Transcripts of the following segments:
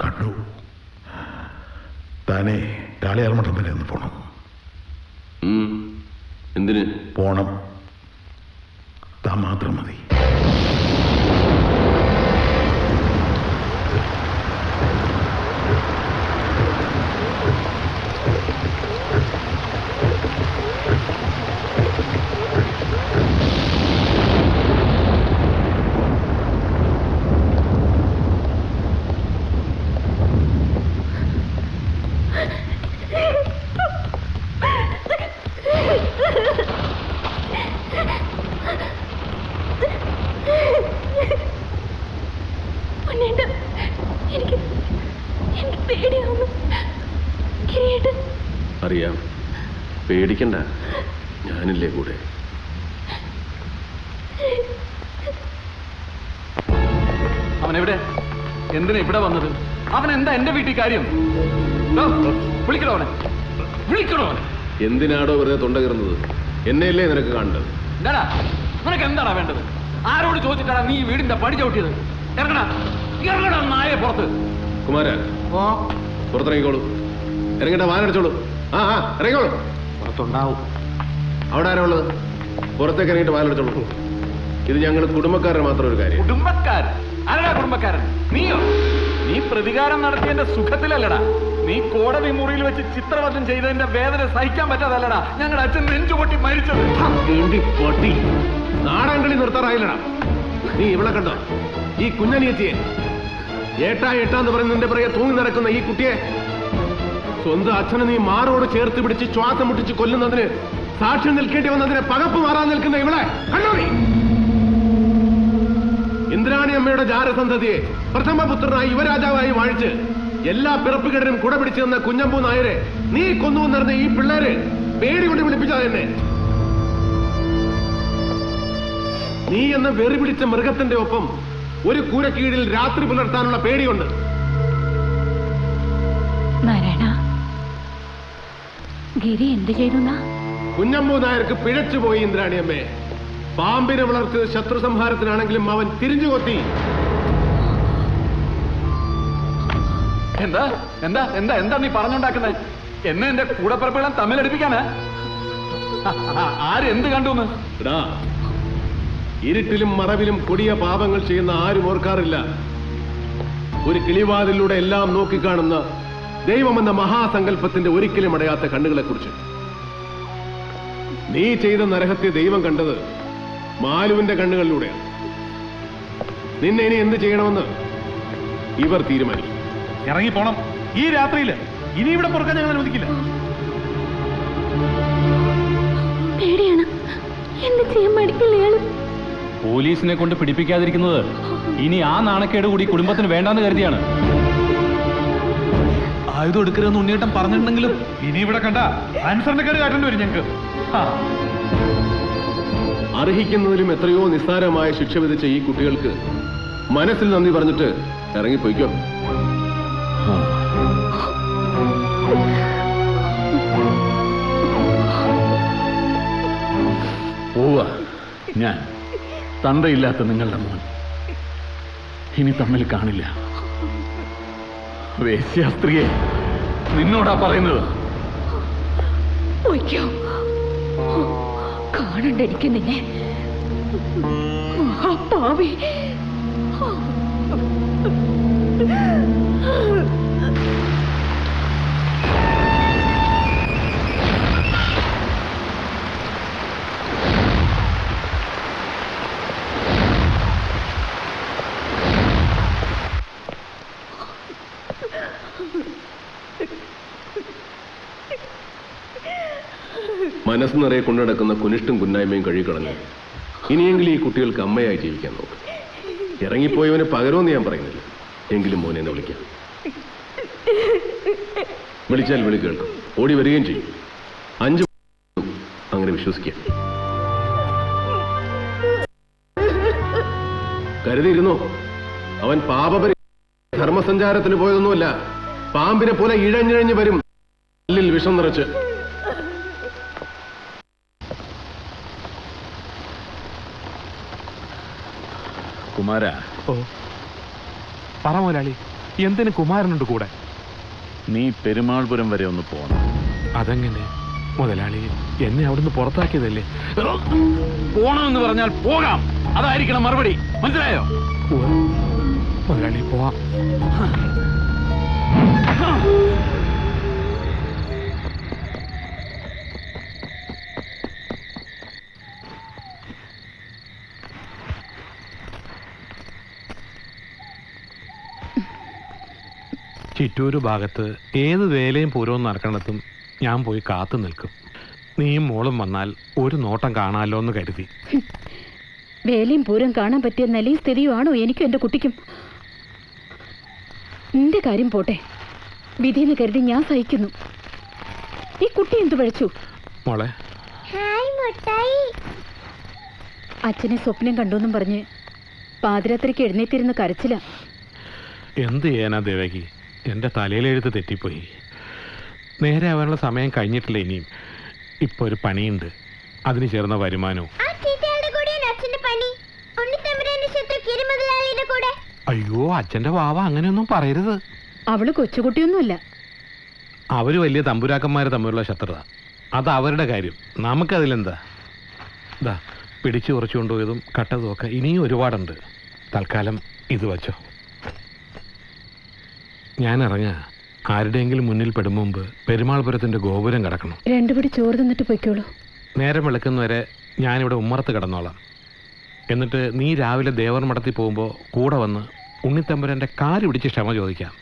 കണ്ടു. താനേ കാളിയാർമഠം വരെ ഒന്ന് പോണം. എന്തിന്? പോണം. താൻ മാത്രം മതി പൊന്നേട്ട എനിക്ക് എനിക്ക് പേടിയാവുന്നു കിരീട്ട് അറിയാം പേടിക്കണ്ട. ഞാനില്ലേ കൂടെ? അവനെവിടെ? എന്തിനാ ഇവിടെ വന്നത്? അവൻ എന്താ എന്റെ വീട്ടിൽ കാര്യം? വിളിക്കണോ അവനെ. വിളിക്കണോ അവനെ. എന്തിനാടോ വെറുതെ തൊണ്ട കയറുന്നത് എന്നെയല്ലേ നിനക്ക് കാണേണ്ടത്? എന്താടാ നിനക്ക് എന്താടാ വേണ്ടത്? ആരോട് ചോദിച്ചിട്ടാണ് നീ വീടിന്റെ പടി ചവിട്ടിയത്? ഇറങ്ങണ ഇറങ്ങണ നായ പുറത്ത്. കുമാര പുറത്തിറങ്ങിക്കോളൂ. ഇറങ്ങിട്ട വാനടിച്ചോളൂ. ആ ആ ഇറങ്ങിക്കോളൂ. പുറത്തുണ്ടാവും അവിടെ ആരാ ഉള്ളത്? പുറത്തേക്ക് ഇറങ്ങിയിട്ട് വാലെടുത്തോളൂ ഇത് ഞങ്ങൾ കുടുംബക്കാരുടെ മാത്രം ഒരു കാര്യം. കുടുംബക്കാരൻ? ആരാ കുടുംബക്കാരൻ? നീയോ? നീ പ്രതികാരം നടത്തിയതിന്റെ സുഖത്തിലല്ലടാ. നീ കോടതി മുറിയിൽ വെച്ച് ചിത്രവധം ചെയ്തതിന്റെ വേദന സഹിക്കാൻ പറ്റാതല്ലടാ. ഞങ്ങളുടെ അച്ഛൻ നെഞ്ചുപൊട്ടി മരിച്ചത്. പൊട്ടി. നാടൻകളി നിർത്താറായില്ലടാ. നീ ഇവിടെ കണ്ടോ? ഈ കുഞ്ഞനിയെത്തിയെ. ഏട്ടാ എട്ടാന്ന് പറയുന്നതിന്റെ പിറകെ തൂങ്ങി നടക്കുന്ന ഈ കുട്ടിയെ സ്വന്തം അച്ഛനെ നീ മാറോട് ചേർത്ത് പിടിച്ച് ശ്വാസം മുട്ടിച്ച് കൊല്ലുന്നതിന് സാക്ഷ്യം നിൽക്കേണ്ടി വന്നതിന് പകപ്പ് മാറാൻ നിൽക്കുന്ന ഇവളെ കണ്ടോ നീ ഇന്ദ്രാണി അമ്മയുടെ ജാരസന്തതിയെ പ്രഥമപുത്രനായി യുവരാജാവായി വാഴിച്ച് എല്ലാ പിറപ്പുകേടനും കുട പിടിച്ചു തന്ന കുഞ്ഞമ്പൂ നായരെ നീ കൊന്നു നിറഞ്ഞ ഈ പിള്ളേരെ പേടി കൊണ്ട് വിളിപ്പിച്ചാ എന്നെ. നീ എന്ന വെറി പിടിച്ച മൃഗത്തിന്റെ ഒപ്പം ഒരു കൂരക്കീഴിൽ രാത്രി പുലർത്താനുള്ള പേടിയുണ്ട്. നാരായണ ഗിരി എന്ത് ചെയ്തു കുഞ്ഞമ്മു നായർക്ക് പിഴച്ചുപോയി ഇന്ദ്രാണിയമ്മേ. പാമ്പിനെ വളർത്തിയത് ശത്രു സംഹാരത്തിനാണെങ്കിലും അവൻ തിരിഞ്ഞു കൊത്തി. എന്താ? എന്താ? എന്താ? എന്താ നീ പറഞ്ഞുണ്ടാക്കുന്നത് എന്നെ എന്റെ കൂടപ്പിറപ്പുകളും തമ്മിലടിപ്പിക്കാനാ? ആര് എന്ത് കണ്ടു ഇരുട്ടിലും മറവിലും കൊടിയ പാപങ്ങൾ ചെയ്യുന്ന ആരും ഓർക്കാറില്ല. ഒരു കിളിവാതിലൂടെ എല്ലാം നോക്കിക്കാണുന്ന ദൈവമെന്ന മഹാസങ്കല്പത്തിന്റെ ഒരിക്കലും അടയാത്ത കണ്ണുകളെ കുറിച്ച് നീ ചെയ്ത നരഹത്യ ദൈവം കണ്ടത് മാലുവിന്റെ കണ്ണുകളിലൂടെയാണ്. നിന്നെ ഇനി എന്ത് ചെയ്യണമെന്ന് ഇവർ തീരുമാനിക്കും. ഇറങ്ങി പോണം ഈ രാത്രിയിൽ ഇനി ഇവിടെ പുറക്കാൻ ഞങ്ങൾ അനുവദിക്കില്ല. പേടിയാണ്. എന്ത് ചെയ്യാൻ മടിക്കില്ല ഇയാൾ പോലീസിനെ കൊണ്ട് പിടിപ്പിക്കാതിരിക്കുന്നത് ഇനി ആ നാണക്കേട് കൂടി കുടുംബത്തിന് വേണ്ടാന്ന് കരുതിയാണ്. ആയുധം എടുക്കരുതെന്ന് ഉണ്ണിയേട്ടൻ പറഞ്ഞിട്ടുണ്ടെങ്കിലും ഇനി ഇവിടെ കണ്ട ആൻസറിന്റെ കയറി കാട്ടേണ്ടി വരും ഞങ്ങൾക്ക്. അർഹിക്കുന്നതിലും എത്രയോ നിസ്സാരമായ ശിക്ഷ വിധിച്ച ഈ കുട്ടികൾക്ക് മനസ്സിൽ നന്ദി പറഞ്ഞിട്ട് ഇറങ്ങിപ്പോയിക്കോ. പോവാ. ഞാൻ തന്തയില്ലാത്ത നിങ്ങളുടെ മോൻ. ഇനി തമ്മിൽ കാണില്ല. വേശ്യാസ്ത്രീയെ നിന്നോടാ പറയുന്നത്. കാണണ്ട എനിക്ക് നിന്നെ. മഹാപാവി മനസ്സ് നിറയെ കൊണ്ടുനടക്കുന്ന കുനിഷ്ടും കുന്നായ്മയും കഴുകിക്കളഞ്ഞു. ഇനിയെങ്കിലും ഈ കുട്ടികൾക്ക് അമ്മയായി ജീവിക്കാൻ നോക്കും. ഇറങ്ങിപ്പോയവന് പകരമെന്ന് ഞാൻ പറയുന്നില്ല. എങ്കിലും മോനെ എന്നെ വിളിക്കാം. വിളിച്ചാൽ വിളി കേൾക്കും. ഓടി വരികയും ചെയ്യും. അഞ്ചു അങ്ങനെ വിശ്വസിക്കാം. കരുതിയിരുന്നോ? അവൻ പാപപരി ധർമ്മസഞ്ചാരത്തിന് പോയതൊന്നുമല്ല. പാമ്പിനെ പോലെ ഇഴഞ്ഞിഴഞ്ഞ് വരും. വിഷം നിറച്ച് കുമാര? പറ മുതലാളി എന്തിന് കുമാരനുണ്ട് കൂടെ? നീ പെരുമാൾപുരം വരെ ഒന്ന് പോകണം അതെങ്ങനെ? മുതലാളി എന്നെ അവിടുന്ന് പുറത്താക്കിയതല്ലേ? പോണമെന്ന് പറഞ്ഞാൽ പോകാം. അതായിരിക്കണം മറുപടി. മനസ്സിലായോ. മുതലാളി പോവാം. ചിറ്റൂര് ഭാഗത്ത് ഏത് വേലയും പൂരവും നടക്കണത്തും ഞാൻ പോയി കാത്തു നിൽക്കും. നീയും മോളും വന്നാൽ ഒരു നോട്ടം കാണാമല്ലോ എന്ന് കരുതി. വേലയും പൂരം കാണാൻ പറ്റിയ നിലയും സ്ഥിതിയുമാണോ എനിക്കും എന്റെ കുട്ടിക്കും? നിന്റെ കാര്യം പോട്ടെ. വിധിയെന്ന് കരുതി ഞാൻ സഹിക്കുന്നു. ഈ കുട്ടി എന്തു പഴച്ചു മോളെ. അച്ഛനെ സ്വപ്നം കണ്ടുവെന്നും പറഞ്ഞ് പാതിരാത്രിക്ക് എഴുന്നേറ്റിരുന്ന് കരച്ചില. എന്ത് ചെയ്യാനാ ദേവകി? എന്റെ തലയിലെഴുത്ത് തെറ്റിപ്പോയി. നേരെ ആവാനുള്ള സമയം കഴിഞ്ഞിട്ടില്ല ഇനിയും. ഇപ്പൊ ഒരു പണിയുണ്ട്. അതിന് ചേർന്ന വരുമാനവും. അയ്യോ അച്ഛന്റെ വാവ അങ്ങനെയൊന്നും പറയരുത്. അവൾ കൊച്ചുകുട്ടിയൊന്നുമില്ല. അവർ വലിയ തമ്പുരാക്കന്മാരെ തമ്മിലുള്ള ശത്രുത. അത് അവരുടെ കാര്യം. നമുക്കതിലെന്താ? ഇതാ പിടിച്ചു കുറച്ചു കൊണ്ടുപോയതും കട്ടതും ഒക്കെ ഇനിയും ഒരുപാടുണ്ട്. തൽക്കാലം ഇത് വച്ചോ. ഞാൻ ഇറങ്ങാ ആരുടെയെങ്കിലും മുന്നിൽ പെടും മുമ്പ് പെരുമാൾപുരത്തിന്റെ ഗോപുരം കിടക്കണം. രണ്ടുപിടി ചോറ് തന്നിട്ട് പൊയ്ക്കോളൂ. നേരം വെളുക്കുന്നവരെ ഞാനിവിടെ ഉമ്മറത്ത് കിടന്നോളാം. എന്നിട്ട് നീ രാവിലെ ദേവർ മടത്തി പോകുമ്പോൾ കൂടെ വന്ന് ഉണ്ണിത്തമ്പുരന്റെ കാൽ പിടിച്ച് ക്ഷമ ചോദിക്കാം.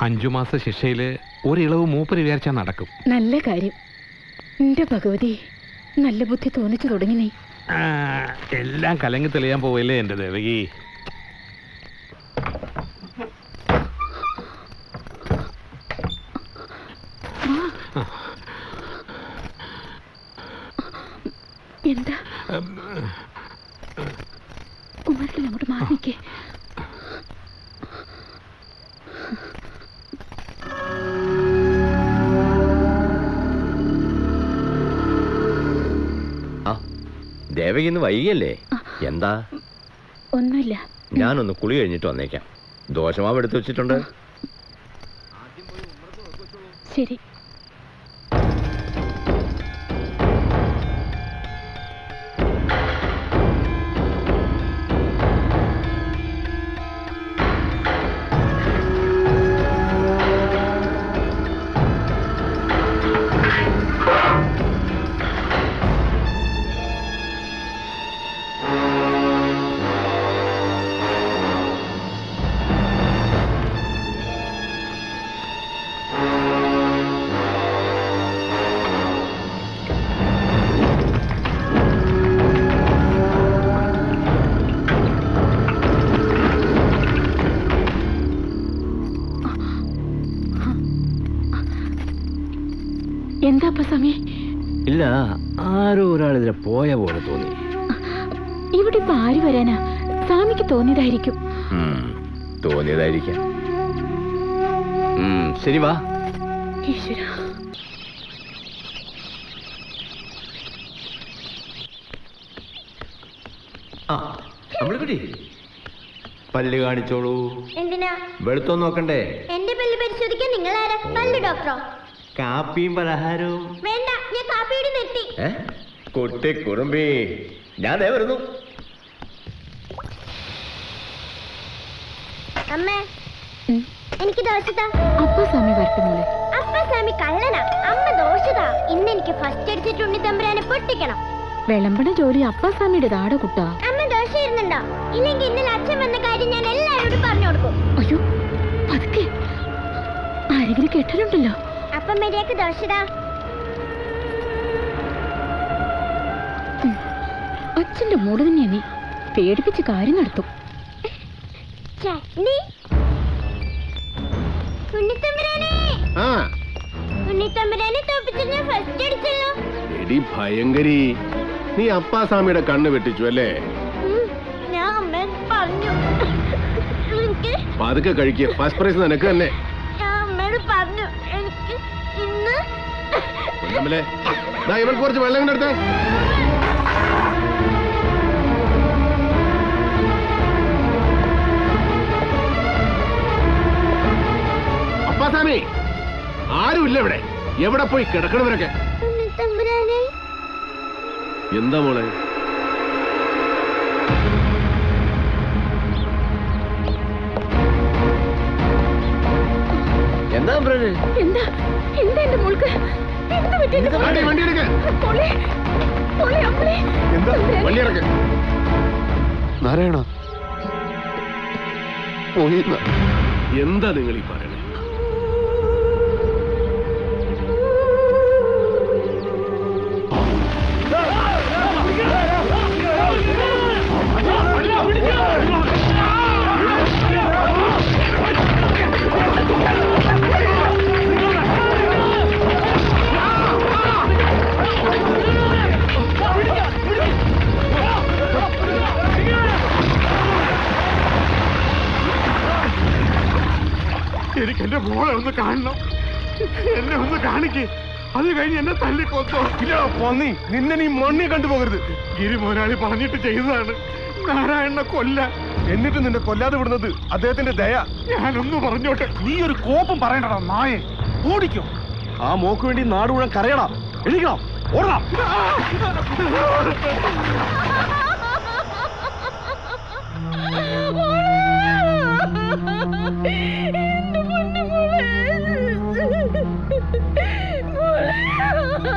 അഞ്ചു മാസ ശിക്ഷയിൽ ഒരു ഇളവ് മൂപ്പര് വിചാരിച്ചാൽ നടക്കും. നല്ല കാര്യം. എന്റെ ഭഗവതി നല്ല ബുദ്ധി തോന്നിച്ചു തുടങ്ങി നീ. എല്ലാം കലങ്ങി തെളിയാൻ പോവല്ലേ എന്റെ ദേവകി? ഇന്ന് വൈകിയല്ലേ? എന്താ? ഒന്നുമില്ല. ഞാനൊന്ന് കുളി കഴിഞ്ഞിട്ട് വന്നേക്കാം. ദോശമാവ് എടുത്തു വെച്ചിട്ടുണ്ട്. ശരി. പോയ പോലെ തോന്നി. ഇവിടെ ഇപ്പൊ ആര് വരാനാ? സ്വാമിക്ക് തോന്നിയതായിരിക്കും. തോന്നിയതായിരിക്കാം. ശരി വാ. ഈശ്വര. ആ നമ്മളിവിടെ പല്ല് കാണിച്ചോളൂ. എന്തിനാ? വെളുത്തോ നോക്കണ്ടേ? എന്റെ പല്ല് പരിശോധിക്കാൻ നിങ്ങൾ ആരാ പല്ല് ഡോക്ടറോ? കാപ്പിയും പലഹാരവും. വേണ്ട ഞാൻ കാപ്പിയുടെ നിർത്തി. കുട്ടി കുറുമ്പി ഞാൻ ദേ വരുന്നു. അമ്മേ എനിക്ക് ദോശതാ അപ്പ സ്വാമി വരട്ടെ മോളെ. അപ്പ സ്വാമി കള്ളനാ. അമ്മ ദോശതാ ഇന്ന് എനിക്ക് ഫസ്റ്റ് അടിച്ചിട്ട് ഉണ്ണിത്തമ്പുരാനെ പൊട്ടിക്കണം. വിളമ്പണ ജോലി അപ്പ സ്വാമിയുടെ ആട കുട്ടാ. അമ്മ ദോശ ഇരുന്നുണ്ടോ ഇല്ലെങ്കിൽ ഇന്നലെ അച്ഛൻ വന്ന കാര്യം ഞാൻ എല്ലാവരോടും പറഞ്ഞു കൊടുക്കും. അയ്യോ പതുക്കെ. ആരെങ്കിലും കെട്ടലുണ്ടല്ലോ അപ്പം മര്യാദയ്ക്ക് ദോശതാ അച്ഛന്റെ മൂട് തന്നെ നീ. പേടിപ്പിച്ച് കാര്യം നടത്തും. എടി ഭയങ്കരി. നീ അപ്പാസ്വാമിയുടെ കണ്ണ് വെട്ടിച്ചു അല്ലേ? ഞാൻ അമ്മയോട് പറഞ്ഞു. എനിക്ക് പതുക്കെ കഴിക്കുക ഫസ്റ്റ് പ്രൈസ് നിനക്ക് തന്നെ. ഞാൻ അമ്മയോട് പറഞ്ഞു. എനിക്ക് ഇന്ന് പൊന്നമ്മലേ, ദാ കുറച്ച് വെള്ളം കൊണ്ട് എടുത്തേ ആരുമില്ല ഇവിടെ. എവിടെ പോയി കിടക്കണവരൊക്കെ? എന്താ മോളെ? എന്താ പ്രേര് എന്താ? എന്താ എന്റെ മോൾക്ക്? എന്താ പറ്റിയത് വണ്ടി വണ്ടി എടുക്ക. മോളെ മോളെ എന്താ? വണ്ടി ഇറക്ക് നാരായണ. പോയി എന്താ നിങ്ങൾ ഈ പറയണേ? എനിക്ക് എന്റെ മോളെ ഒന്ന് കാണണം. എന്നെ ഒന്ന് കാണിക്കേ. അത് കഴിഞ്ഞ് എന്നെ തല്ലിക്കൊത്തോ ഇല്ല പന്നി. നിന്നെ നീ മണ്ണി കണ്ടുപോകരുത്. ഗിരി മുതലാളി പറഞ്ഞിട്ട് ചെയ്തതാണ്. നാരായണ കൊല്ല. എന്നിട്ട് നിന്നെ കൊല്ലാതെ വിടുന്നത് അദ്ദേഹത്തിന്റെ ദയ. ഞാനൊന്ന് പറഞ്ഞോട്ടെ. നീ ഒരു കോപ്പം പറയണ്ടടാ നായെ. ഓടിക്കോ. ആ മോക്ക് വേണ്ടി നാട് മുഴുവൻ കരയടാ എഴുതിക്കണം ഓടണം.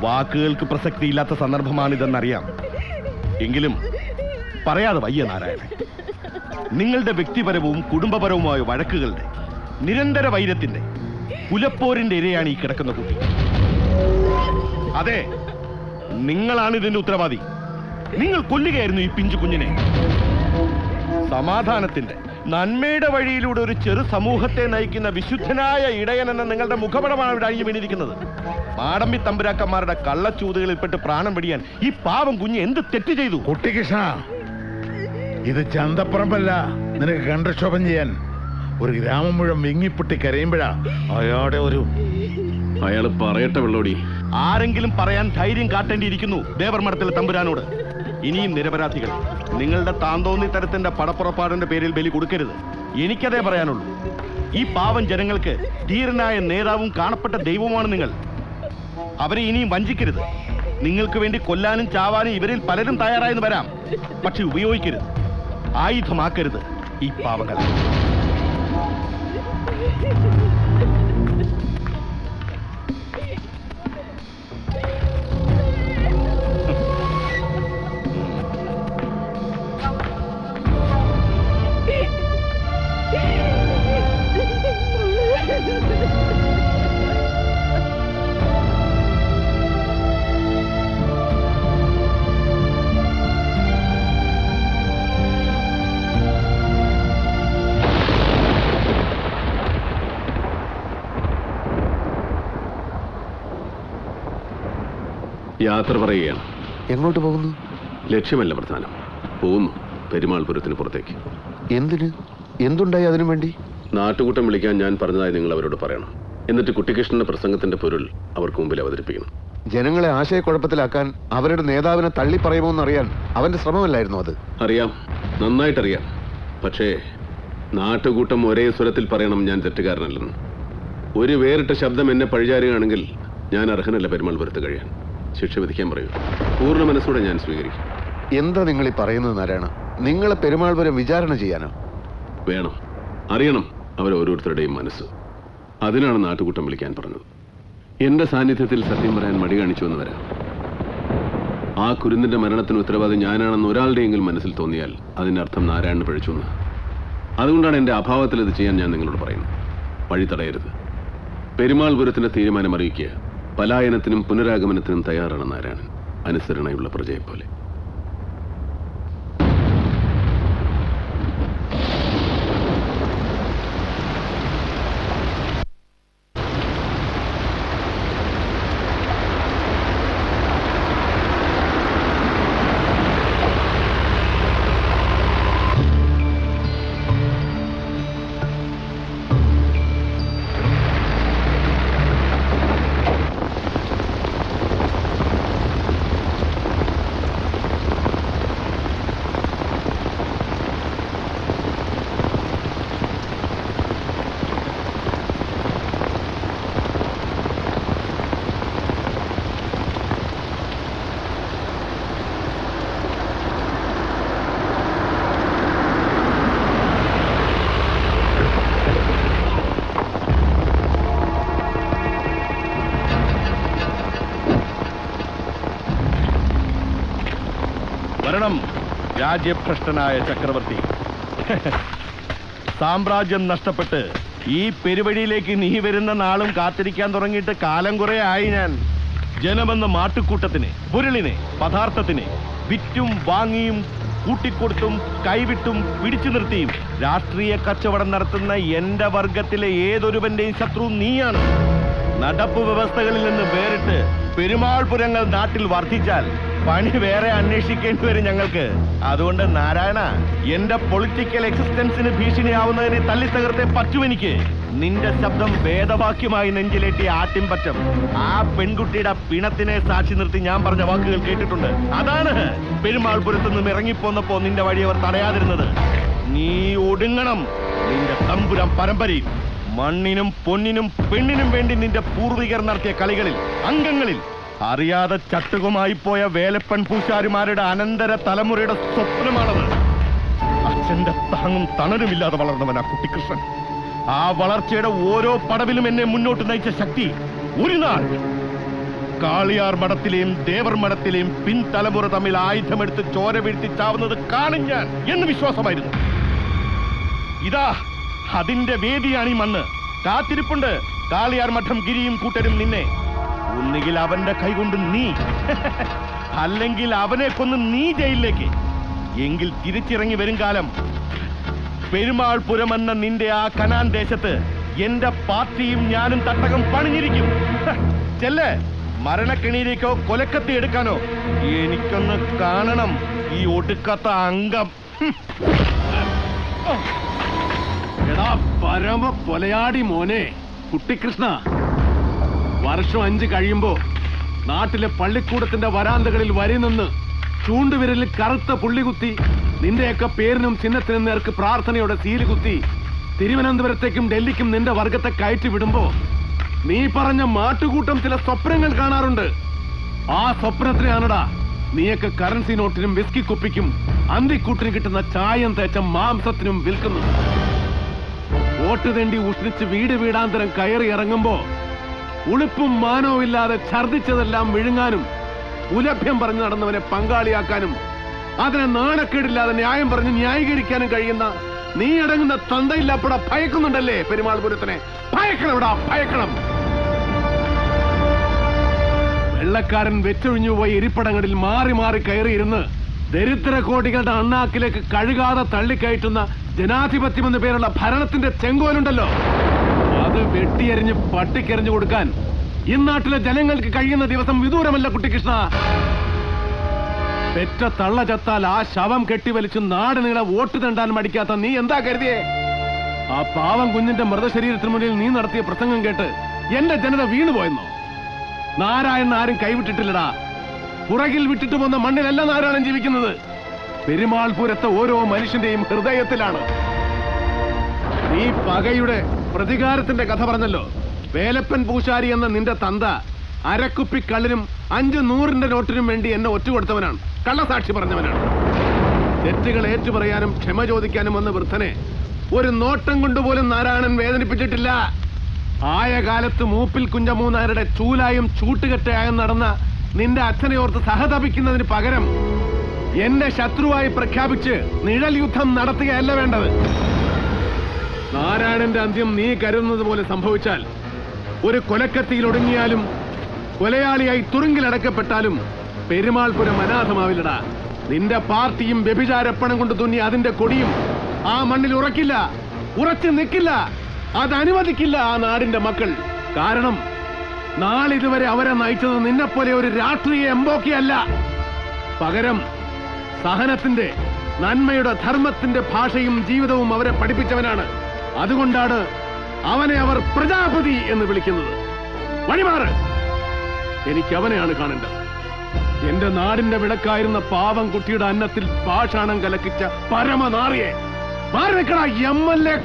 വാക്കുകൾക്ക് പ്രസക്തിയില്ലാത്ത സന്ദർഭമാണിതെന്നറിയാം. എങ്കിലും പറയാതെ വയ്യ നാരായണൻ. നിങ്ങളുടെ വ്യക്തിപരവും കുടുംബപരവുമായ വഴക്കുകളുടെ നിരന്തര വൈരത്തിന്റെ കുലപ്പോരിന്റെ ഇരയാണ് ഈ കിടക്കുന്ന കുട്ടി. അതെ നിങ്ങളാണ് ഇതിന്റെ ഉത്തരവാദി. നിങ്ങൾ കൊല്ലുകയായിരുന്നു ഈ പിഞ്ചു കുഞ്ഞിനെ. സമാധാനത്തിന്റെ നന്മയുടെ വഴിയിലൂടെ ഒരു ചെറു സമൂഹത്തെ നയിക്കുന്ന വിശുദ്ധനായ ഇടയൻ എന്ന നിങ്ങളുടെ മുഖപടമാണ് ഇവിടെ അഴിഞ്ഞു വീണിരിക്കുന്നത്. മാടമ്പി തമ്പുരാക്കന്മാരുടെ കള്ളച്ചൂതുകളിൽപ്പെട്ട് പ്രാണം പിടിയാൻ ഈ പാവം കുഞ്ഞ് എന്ത് തെറ്റ് ചെയ്തു? കുട്ടികൃഷ്ണ ഇത് ചന്തപ്പറമ്പല്ല. നിനക്ക് കണ്ടക്ഷോഭം ചെയ്യാൻ ഒരു ഗ്രാമം മുഴുവൻ വിങ്ങിപ്പൊട്ടി കരയുമ്പോഴാ അയാളുടെ ഒരു അയാൾ പറയട്ടെ വെള്ളോടി. ആരെങ്കിലും പറയാൻ ധൈര്യം കാട്ടേണ്ടിയിരിക്കുന്നു ദേവർമഠത്തിലെ തമ്പുരാനോട്. ഇനിയും നിരപരാധികൾ. നിങ്ങളുടെ താന്തോന്നി തരത്തിന്റെ പടപ്പുറപ്പാടിന്റെ പേരിൽ ബലി കൊടുക്കരുത്. എനിക്കതേ പറയാനുള്ളൂ. ഈ പാവം ജനങ്ങൾക്ക് ധീരനായ നേതാവും കാണപ്പെട്ട ദൈവവുമാണ് നിങ്ങൾ. അവരെ ഇനിയും വഞ്ചിക്കരുത്. നിങ്ങൾക്ക് വേണ്ടി കൊല്ലാനും ചാവാനും ഇവരിൽ പലരും തയ്യാറായെന്ന് വരാം. പക്ഷെ ഉപയോഗിക്കരുത്. ആയുധമാക്കരുത് ഈ പാവങ്ങളെ. യാത്ര പറയുകയാണ്. എങ്ങോട്ട് പോകുന്നു? ലക്ഷ്യമല്ല പ്രധാനം. പോകുന്നു പെരുമാൾപുരത്തിന് പുറത്തേക്ക്. എന്തിന്? എന്തുണ്ടായി അതിനു വേണ്ടി? നാട്ടുകൂട്ടം വിളിക്കാൻ ഞാൻ പറഞ്ഞതായി നിങ്ങൾ അവരോട് പറയണം. എന്നിട്ട് കുട്ടികൃഷ്ണന്റെ പ്രസംഗത്തിന്റെ പൊരുൾ അവർക്ക് മുമ്പിൽ അവതരിപ്പിക്കണം. ജനങ്ങളെ ആശയക്കുഴപ്പത്തിലാക്കാൻ അവരുടെ നേതാവിനെ തള്ളിപ്പറയുമോ എന്നറിയാൻ അവന്റെ ശ്രമമല്ലായിരുന്നു അത്? അറിയാം. നന്നായിട്ടറിയാം. പക്ഷേ നാട്ടുകൂട്ടം ഒരേ സ്വരത്തിൽ പറയണം ഞാൻ തെറ്റുകാരനല്ലെന്ന്. ഒരു വേറിട്ട ശബ്ദം എന്നെ പഴിചാരുകയാണെങ്കിൽ ഞാൻ അർഹനല്ല പെരുമാൾപുരത്ത് കഴിയാൻ. ശിക്ഷ വിധിക്കാൻ പറയൂ. പൂർണ മനസ്സോടെ ഞാൻ സ്വീകരിക്കും. എന്താ നിങ്ങൾ ഈ പറയുന്നത് നാരായണ? നിങ്ങളെ പെരുമാൾ വരെ വിചാരണ ചെയ്യാനോ? വേണം. അറിയണം അവർ ഓരോരുത്തരുടെയും മനസ്സ്. അതിനാണ് നാട്ടുകൂട്ടം വിളിക്കാൻ പറഞ്ഞത്. എന്റെ സാന്നിധ്യത്തിൽ സത്യം പറയാൻ മടി കാണിച്ചു എന്ന് വരാം. ആ കുരുന്നിന്റെ മരണത്തിന് ഉത്തരവാദി ഞാനാണെന്ന് ഒരാളുടെയെങ്കിലും മനസ്സിൽ തോന്നിയാൽ അതിന്റെ അർത്ഥം നാരായണൻ പഴിച്ചു എന്ന്. അതുകൊണ്ടാണ് എന്റെ അഭാവത്തിൽ ഇത് ചെയ്യാൻ ഞാൻ നിങ്ങളോട് പറയുന്നത്. വഴി തടയരുത്. പെരുമാൾപുരത്തിന്റെ തീരുമാനം അറിയിക്കുക. പലായനത്തിനും പുനരാഗമനത്തിനും തയ്യാറാണ് നാരായണൻ. അനുസരണയുള്ള പ്രജയെ പോലെ വരണം. രാജ്യഭ്രഷ്ടനായ ചക്രവർത്തി. സാമ്രാജ്യം നഷ്ടപ്പെട്ട് ഈ പെരുവഴിയിലേക്ക് നീ വരുന്ന നാളും കാത്തിരിക്കാൻ തുടങ്ങിയിട്ട് കാലം കുറെ ആയി ഞാൻ. ജനമെന്ന മാട്ടുക്കൂട്ടത്തിന് പുരളിനെ പദാർത്ഥത്തിന് വിറ്റും വാങ്ങിയും കൂട്ടിക്കൊടുത്തും കൈവിട്ടും പിടിച്ചു നിർത്തിയും രാഷ്ട്രീയ കച്ചവടം നടത്തുന്ന എന്റെ വർഗത്തിലെ ഏതൊരുവന്റെയും ശത്രു നീയാണ്. നടപ്പ് വ്യവസ്ഥകളിൽ നിന്ന് വേറിട്ട് പെരുമാൾപുരങ്ങൾ നാട്ടിൽ വർദ്ധിച്ചാൽ പണി വേറെ അന്വേഷിക്കേണ്ടി വരും ഞങ്ങൾക്ക്. അതുകൊണ്ട് നാരായണ എന്റെ പൊളിറ്റിക്കൽ എക്സിസ്റ്റൻസിന് ഭീഷണിയാവുന്നതിനെ തല്ലി തകർത്തേ പറ്റുമെനിക്ക് നിന്റെ ശബ്ദം വേദവാക്യമായി നെഞ്ചിലേറ്റി ആട്ടിൻപറ്റം. ആ പെൺകുട്ടിയുടെ പിണത്തിനെ സാക്ഷി നിർത്തി ഞാൻ പറഞ്ഞ വാക്കുകൾ കേട്ടിട്ടുണ്ട്. അതാണ് പെരുമാൾപുരത്ത് നിന്നും ഇറങ്ങിപ്പോന്നപ്പോ നിന്റെ വഴി അവർ തടയാതിരുന്നത്. നീ ഒടുങ്ങണം നിന്റെ തമ്പുരം പരമ്പരയും മണ്ണിനും പൊന്നിനും പെണ്ണിനും വേണ്ടി നിന്റെ പൂർവികർ നടത്തിയ കളികളിൽ അംഗങ്ങളിൽ അറിയാതെ ചട്ടുകുമായി പോയ വേലപ്പൻ പൂശാരിമാരുടെ അനന്തര തലമുറയുടെ സ്വപ്നമാണത് അച്ഛന്റെ താങ്ങും തണലുമില്ലാതെ വളർന്നവൻ ആ കുട്ടിക്കൃഷ്ണൻ ആ വളർച്ചയുടെ ഓരോ പടവിലും എന്നെ മുന്നോട്ട് നയിച്ച ശക്തി ഒരു നാൾ. കാളിയാർ മഠത്തിലെയും ദേവർ മഠത്തിലെയും പിൻതലമുറ തമ്മിൽ ആയുധമെടുത്ത് ചോര വീഴ്ത്തി ചാവുന്നത് കാണും ഞാൻ എന്ന് വിശ്വാസമായിരുന്നു. ഇതാ അതിന്റെ വേദിയാണ് ഈ മണ്ണ്. കാത്തിരിപ്പുണ്ട്. കാളിയാർ മഠം ഗിരിയും കൂട്ടരും നിന്നെ. ഒന്നുകിൽ അവന്റെ കൈകൊണ്ട് നീ അല്ലെങ്കിൽ അവനെ കൊന്ന് നീ ജയിലിലേക്ക്. എങ്കിൽ തിരിച്ചിറങ്ങി വരും കാലം. പെരുമാൾപുരം എന്ന നിന്റെ ആ കനാൻ ദേശത്ത് എന്റെ പാർട്ടിയും ഞാനും തട്ടകം പണിഞ്ഞിരിക്കും. ചെല്ലേ മരണക്കിണിയിലേക്കോ കൊലക്കത്തി എടുക്കാനോ. എനിക്കൊന്ന് കാണണം ഈ ഒടുക്കത്ത അംഗം. എടാ പരമ പൊലയാടി മോനെ. കുട്ടിക്കൃഷ്ണ വർഷം അഞ്ച് കഴിയുമ്പോ നാട്ടിലെ പള്ളിക്കൂടത്തിന്റെ വരാന്തകളിൽ വരി നിന്ന് ചൂണ്ടുവിരലിൽ കറുത്ത പുള്ളി കുത്തി നിന്റെയൊക്കെ പേരിനും ചിഹ്നത്തിനും നേർക്ക് പ്രാർത്ഥനയോടെ സീൽ കുത്തി തിരുവനന്തപുരത്തേക്കും ഡൽഹിക്കും നിന്റെ വർഗത്തെ കയറ്റി വിടുമ്പോ നീ പറഞ്ഞ മാട്ടുകൂട്ടം ചില സ്വപ്നങ്ങൾ കാണാറുണ്ട്. ആ സ്വപ്നത്തിനാണടാ നീയൊക്കെ കറൻസി നോട്ടിനും വിസ്കി കുപ്പിക്കും അന്തിക്കൂട്ടിന് കിട്ടുന്ന ചായം തേച്ച മാംസത്തിനും വിൽക്കുന്നു വോട്ട് തേണ്ടി ഉഷ്ണിച്ച് വീട് വീടാന്തരം കയറി ഇറങ്ങുമ്പോ ഉളുപ്പും മാനവും ഇല്ലാതെ ഛർദിച്ചതെല്ലാം വിഴുങ്ങാനും ഉലഭ്യം പറഞ്ഞു നടന്നവനെ പങ്കാളിയാക്കാനും അതിനെ നാണക്കേടില്ലാതെ ന്യായം പറഞ്ഞ് ന്യായീകരിക്കാനും കഴിയുന്ന നീ അടങ്ങുന്ന തന്തയില്ലാപ്പട ഭയക്കുന്നുണ്ടല്ലേ പെരുമാൾ പുരത്തിനെ? ഭയക്കണം വെള്ളക്കാരൻ വെച്ചൊഴിഞ്ഞു പോയി ഇരിപ്പടങ്ങളിൽ മാറി മാറി കയറിയിരുന്ന് ദരിദ്ര കോടികളുടെ അണ്ണാക്കിലേക്ക് കഴുകാതെ തള്ളിക്കയറ്റുന്ന ജനാധിപത്യം എന്ന പേരുള്ള ഭരണത്തിന്റെ ചെങ്കോലുണ്ടല്ലോ. വെട്ടിയെറിഞ്ഞ് പട്ടിക്കെറിഞ്ഞു കൊടുക്കാൻ ഇന്നാട്ടിലെ ജനങ്ങൾക്ക് കഴിയുന്ന ദിവസം വിദൂരമല്ല കുട്ടിക്കൃഷ്ണ പെറ്റ തള്ള ചത്താൽ ആ ശവം കെട്ടിവലിച്ച് നാട് നീളെ വോട്ട് തണ്ടാൻ മടിക്കാത്ത നീ എന്താ കരുതിയേ? ആ പാവം കുഞ്ഞിന്റെ മൃതശരീരത്തിന് മുന്നിൽ നീ നടത്തിയ പ്രസംഗം കേട്ട് എന്റെ ജനത വീണുപോയെന്നോ നാരായണൻ ആരും കൈവിട്ടിട്ടില്ലടാ. പുറകിൽ വിട്ടിട്ട് പോന്ന മണ്ണിലല്ല നാരായണൻ ജീവിക്കുന്നത്. പെരുമാൾപുരത്തെ ഓരോ മനുഷ്യന്റെയും ഹൃദയത്തിലാണ്. നീ പകയുടെ പ്രതികാരത്തിന്റെ കഥ പറഞ്ഞല്ലോ. വേലപ്പൻ പൂശാരി എന്ന നിന്റെ തന്ത അരക്കുപ്പി കള്ളിനും അഞ്ച് നൂറിന്റെ നോട്ടിനും വേണ്ടി എന്നെ ഒറ്റ ഒറ്റുകൊടുത്തവനാണ്. കള്ളസാക്ഷി പറഞ്ഞവനാണ്. തെറ്റുകൾ ഏറ്റുപറയാനും ക്ഷമ ചോദിക്കാനും വന്ന വൃദ്ധനെ ഒരു നോട്ടം കൊണ്ടുപോലും നാരായണൻ വേദനിപ്പിച്ചിട്ടില്ല. ആയ കാലത്ത് മൂപ്പിൽ കുഞ്ചമൂന്നാരുടെ ചൂലായും ചൂട്ടുകെട്ടയായും നടന്ന നിന്റെ അച്ഛനെ ഓർത്ത് സഹതപിക്കുന്നതിന് പകരം എന്റെ ശത്രുവായി പ്രഖ്യാപിച്ച് നിഴൽ യുദ്ധം നടത്തുകയല്ല വേണ്ടത്. നാരായണന്റെ അന്ത്യം നീ കരുതുന്നത് പോലെ സംഭവിച്ചാൽ ഒരു കൊലക്കത്തിയിൽ ഒടുങ്ങിയാലും കൊലയാളിയായി തുറുങ്കിലടക്കപ്പെട്ടാലും പെരുമാൾപുരം അനാഥമാവില്ലടാ. നിന്റെ പാർട്ടിയും വ്യഭിചാരപ്പണം കൊണ്ട് തുന്നി അതിന്റെ കൊടിയും ആ മണ്ണിൽ ഉറക്കില്ല ഉറച്ചു നിൽക്കില്ല അത് അനുവദിക്കില്ല ആ നാടിന്റെ മക്കൾ. കാരണം നാളിതുവരെ അവരെ നയിച്ചത് നിന്നെപ്പോലെ ഒരു രാഷ്ട്രീയ എംബോക്കിയല്ല പകരം സഹനത്തിന്റെ നന്മയുടെ ധർമ്മത്തിന്റെ ഭാഷയും ജീവിതവും അവരെ പഠിപ്പിച്ചവനാണ്. അതുകൊണ്ടാണ് അവനെ അവർ പ്രജാപതി എന്ന് വിളിക്കുന്നത്. വഴിമാറ്. എനിക്ക് അവനെയാണ് കാണേണ്ടത്. എന്റെ നാടിന്റെ വിളക്കായിരുന്ന പാവം കുട്ടിയുടെ അന്നത്തിൽ പാഷാണം കലക്കിച്ച പരമനാറിയെ മാറി നിൽക്കണ എം എൽ എ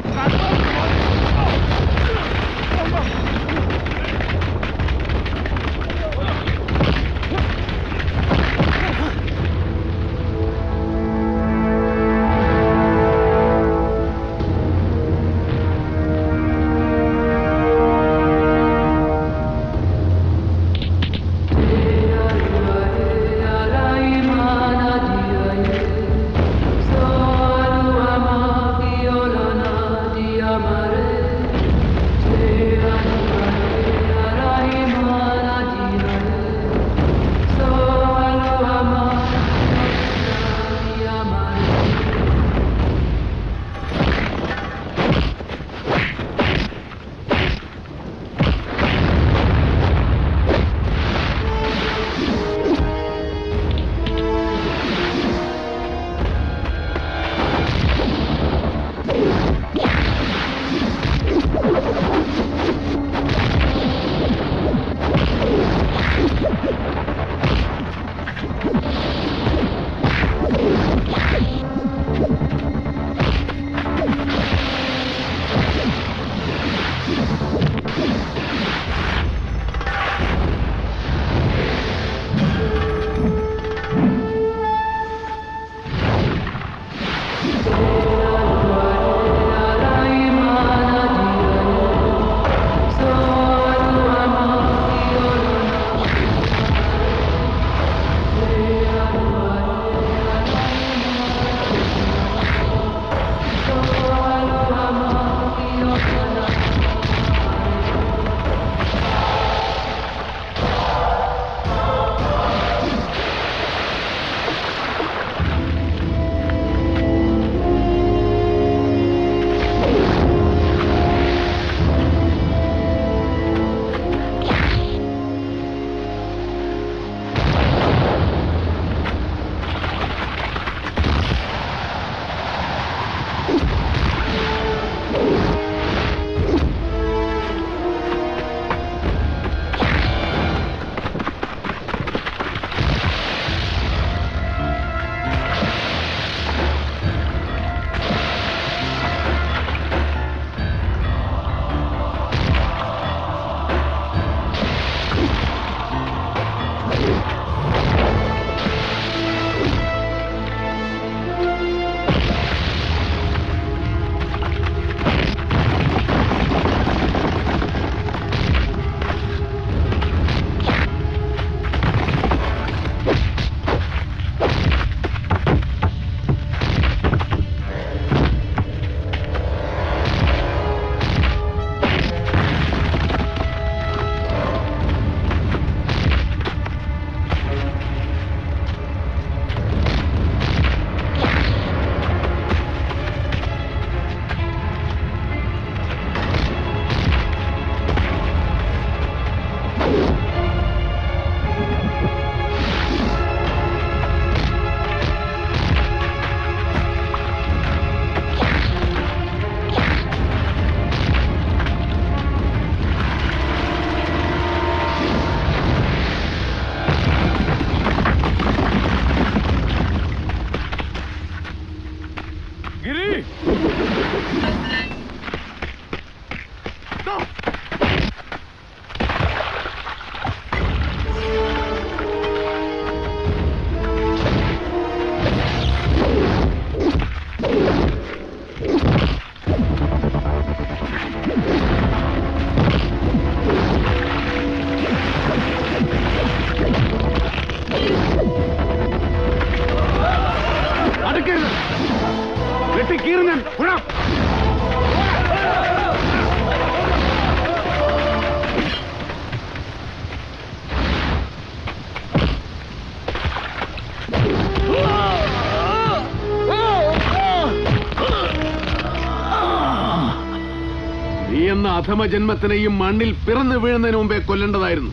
പ്രഥമ ജന്മത്തിനെ മണ്ണിൽ പിറന്നു വീഴുന്നതിന് മുമ്പേ കൊല്ലേണ്ടതായിരുന്നു.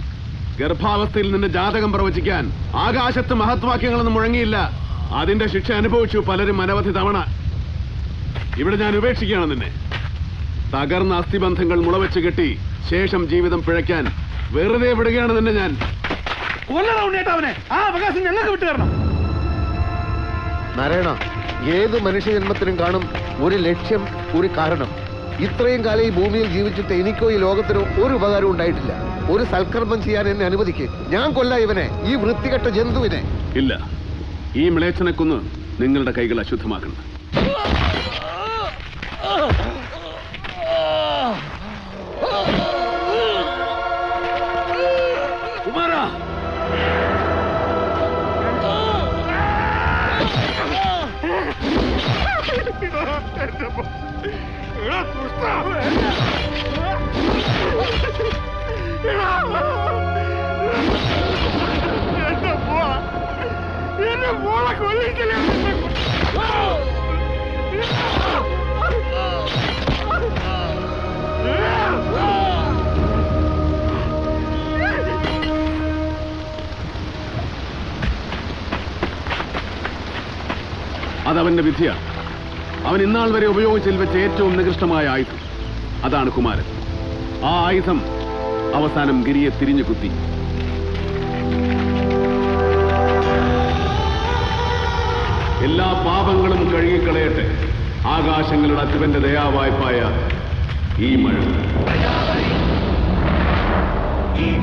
ഗർഭാവസ്ഥയിൽ നിന്റെ ജാതകം പ്രവചിക്കാൻ ആകാശത്ത് മഹത്വാക്യങ്ങളൊന്നും മുഴങ്ങിയില്ല. അതിന്റെ ശിക്ഷ അനുഭവിച്ചു പലരും അനവധി തവണ. ഇവിടെ ഞാൻ ഉപേക്ഷിക്കുകയാണ് നിന്നെ. തകർന്ന അസ്ഥിബന്ധങ്ങൾ മുളവെച്ച് കെട്ടി ശേഷം ജീവിതം പിഴയ്ക്കാൻ വെറുതെ വിടുകയാണ് നിന്നെ ഞാൻ. നാരായണ ഏത് മനുഷ്യജന്മത്തിനും കാണും ഒരു ലക്ഷ്യം ഒരു കാരണം. ഇത്രയും കാലം ഈ ഭൂമിയിൽ ജീവിച്ചിട്ട് എനിക്കോ ഈ ലോകത്തിനോ ഒരു ഉപകാരം ഉണ്ടായിട്ടില്ല. ഒരു സൽക്കർമ്മം ചെയ്യാൻ എന്നെ അനുവദിക്ക്. ഞാൻ കൊല്ല ഇവനെ. ഈ വൃത്തികെട്ട ജന്തുവിനെ. ഇല്ല. ഈ മിളേച്ചനെ കൊന്ന് നിങ്ങളുടെ കൈകൾ അശുദ്ധമാക്കണം. കുമാര! അതവന്റെ വിധിയാണ് അവൻ ഇന്നാൾ വരെ ഉപയോഗിച്ചതിൽ വെച്ച് ഏറ്റവും നികൃഷ്ടമായ ആയുധം. അതാണ് കുമാരൻ. ആ ആയുധം അവസാനം ഗിരിയെ തിരിഞ്ഞു കുത്തി. എല്ലാ പാപങ്ങളും കഴുകിക്കളയട്ടെ. ആകാശങ്ങളുടെ അധിപന്റെ ദയാവായ്പായ ഈ മഴ. ഈ